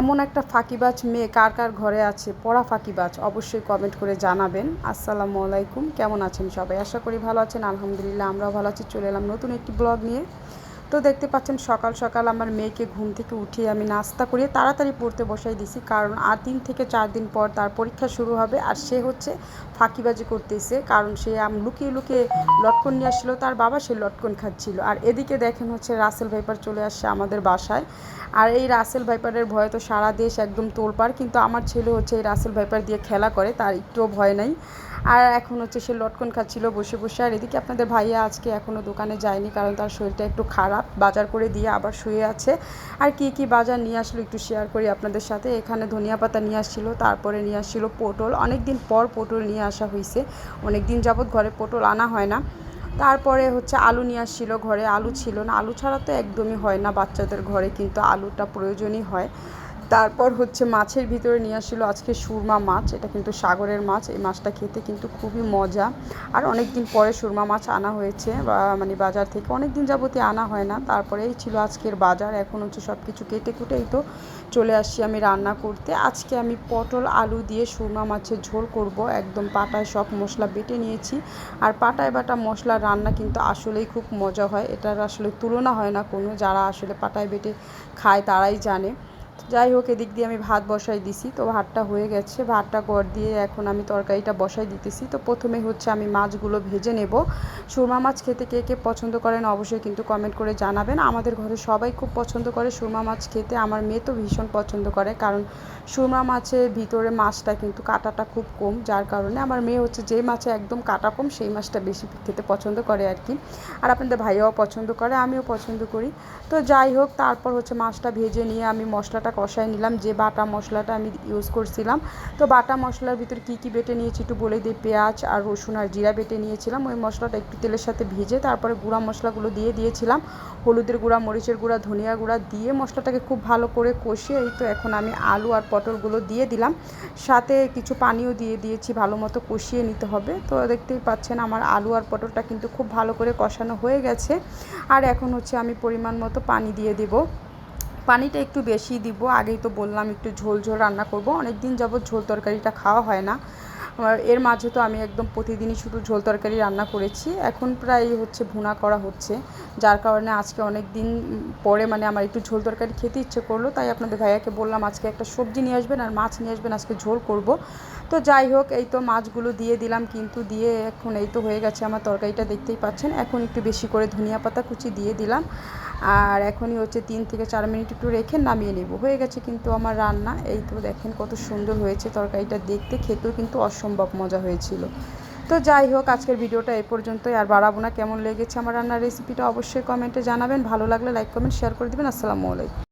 এমন একটা ফাঁকিবাজ মেয়ে কার কার ঘরে আছে? পড়া ফাঁকিবাজ, অবশ্যই কমেন্ট করে জানাবেন। আসসালামু আলাইকুম, কেমন আছেন সবাই? আশা করি ভালো আছেন। আলহামদুলিল্লাহ, আমরাও ভালো আছি। চলে এলাম নতুন একটি ব্লগ নিয়ে। তো দেখতে পাচ্ছেন সকাল সকাল আমার মেয়েকে ঘুম থেকে উঠিয়ে আমি নাস্তা করিয়ে তাড়াতাড়ি পড়তে বসাই দিছি। কারণ আর তিন থেকে চার দিন পর তার পরীক্ষা শুরু হবে আর সে হচ্ছে ফাঁকিবাজি করতেছে। কারণ সে আম লুকিয়ে লুকিয়ে লটকন নিয়ে আসছিল, তার বাবা সে লটকন খাচ্ছিল। আর এদিকে দেখেন হচ্ছে রাসেল ভাইপার চলে আসছে আমাদের বাসায়। আর এই রাসেল ভাইপারের ভয়ে তো সারা দেশ একদম তোলপাড়, কিন্তু আমার ছেলে হচ্ছে এই রাসেল ভাইপার দিয়ে খেলা করে, তার একটুও ভয় নাই। আর এখন হচ্ছে সে লটকন খাচ্ছিল বসে বসে। আর এদিকে আপনাদের ভাইয়া আজকে এখনও দোকানে যায়নি, কারণ তার শরীরটা একটু খারাপ। বাজার করে দিয়ে আবার শুয়ে আছে। আর কি কি বাজার নিয়ে আসলো একটু শেয়ার করি আপনাদের সাথে। এখানে ধনিয়া পাতা নিয়ে আসছিল, তারপরে নিয়ে আসছিল পটল। অনেক দিন পর পটল নিয়ে আসা হয়েছে অনেক দিন যাবৎ ঘরে পটল আনা হয় না। তারপরে হচ্ছে আলু নিয়ে আসছিল ঘরে। আলু ছিল না। আলু ছাড়া তো একদমই হয় না বাচ্চাদের ঘরে, কিন্তু আলুটা প্রয়োজনই হয়। তারপর হচ্ছে মাছের ভিতরে নিয়ে আসছিল আজকে সুরমা মাছ, এটা কিন্তু সাগরের মাছ, এই মাছটা খেতে কিন্তু খুবই মজা। আর অনেক দিন পরে সুরমা মাছ আনা হয়েছে, বা মানে বাজার থেকে অনেক দিন যাবতীয় আনা হয় না তারপরে এই ছিল আজকের বাজার, এখন হচ্ছে সব কিছু কেটে কুটে এই তো চলে আসছি আমি রান্না করতে। আজকে আমি পটল, আলু দিয়ে সুরমা মাছের ঝোল করব, একদম পাটায় সব মশলা বেটে নিয়েছি। আর পাটায় বাটা মশলা রান্না কিন্তু আসলেই খুব মজা হয়, এটার আসলে তুলনা হয় না কোনো, যারা আসলে পাটায় বেটে খায় তারাই জানে। যাই হোক, এদিক দিয়ে আমি ভাত বসাই দিছি। তো ভাতটা হয়ে গেছে। ভাতটা গড় দিয়ে এখন আমি তরকারিটা বসাই দিতেছি। তো প্রথমে হচ্ছে আমি মাছগুলো ভেজে নেব। সুরমা মাছ খেতে কে কে পছন্দ করেন অবশ্যই কিন্তু কমেন্ট করে জানাবেন। আমাদের ঘরে সবাই খুব পছন্দ করে সুরমা মাছ খেতে। আমার মেয়ে তো ভীষণ পছন্দ করে, কারণ সুরমা মাছের ভিতরে মাছটা কিন্তু কাটাটা খুব কম, যার কারণে আমার মেয়ে হচ্ছে যে মাছে একদম কাটা কম, সেই মাছটা বেশি খেতে পছন্দ করে আর কি। আর আপনাদের ভাইয়াও পছন্দ করে, আমিও পছন্দ করি। তো যাই হোক, তারপর হচ্ছে মাছটা ভেজে নিয়ে আমি মশলাটা কষাই নিলাম। যে বাটা মশলাটা আমি ইউজ করছিলাম। তো বাটা মশলার ভিতর কী কী বেটে নিয়েছি একটু বলে দিই। পেঁয়াজ আর রসুন আর জিরা বেটে নিয়েছিলাম। ওই মশলাটা একটু তেলের সাথে ভেজে তারপরে গুঁড়া মশলাগুলো দিয়ে দিয়েছিলাম। হলুদের গুঁড়া, মরিচের গুঁড়া, ধনিয়া গুঁড়া দিয়ে মশলাটাকে খুব ভালো করে কষিয়ে এই তো এখন আমি আলু আর পটলগুলো দিয়ে দিলাম। সাথে কিছু পানিও দিয়ে দিয়েছি। ভালো মতো কষিয়ে নিতে হবে। তো দেখতেই পাচ্ছেন আমার আলু আর পটলটা কিন্তু খুব ভালো করে কষানো হয়ে গেছে। আর এখন হচ্ছে আমি পরিমাণ মতো পানি দিয়ে দেবো। পানিটা একটু বেশি দিব। আগেই তো বললাম একটু ঝোল ঝোল রান্না করব। অনেক দিন যাবত ঝোল তরকারিটা খাওয়া হয় না। এর মাঝে তো আমি একদম প্রতিদিনই শুধু ঝোল তরকারি রান্না করেছি। এখন প্রায় হচ্ছে ভুনা করা হচ্ছে। যার কারণে আজকে অনেক দিন পরে মানে আমার একটু ঝোল তরকারি খেতে ইচ্ছে করল। তাই আপনাদের ভাইয়াকে বললাম আজকে একটা সবজি নিয়ে আসবেন আর মাছ নিয়ে আসবেন, আজকে ঝোল করব। তো যাই হোক, এই তো মাছগুলো দিয়ে দিলাম, কিন্তু দিয়ে এখন এই তো হয়ে গেছে আমার তরকারিটা দেখতেই পাচ্ছেন। এখন একটু বেশি করে ধনিয়া পাতা কুচি দিয়ে দিলাম। আর এখনই হচ্ছে তিন থেকে চার মিনিট একটু রেখে নামিয়ে নেব। হয়ে গেছে কিন্তু আমার রান্না। এই তো দেখেন কত সুন্দর হয়েছে তরকারিটা দেখতে। খেতেও কিন্তু অসম্ভব মজা হয়েছিল। তো যাই হোক, আজকের ভিডিওটা এ পর্যন্তই। আর বাড়াবো না, কেমন লেগেছে আমার রান্নার রেসিপিটা অবশ্যই কমেন্টে জানাবেন। ভালো লাগলে লাইক কমেন্ট শেয়ার করে দেবেন। আসসালামু আলাইকুম।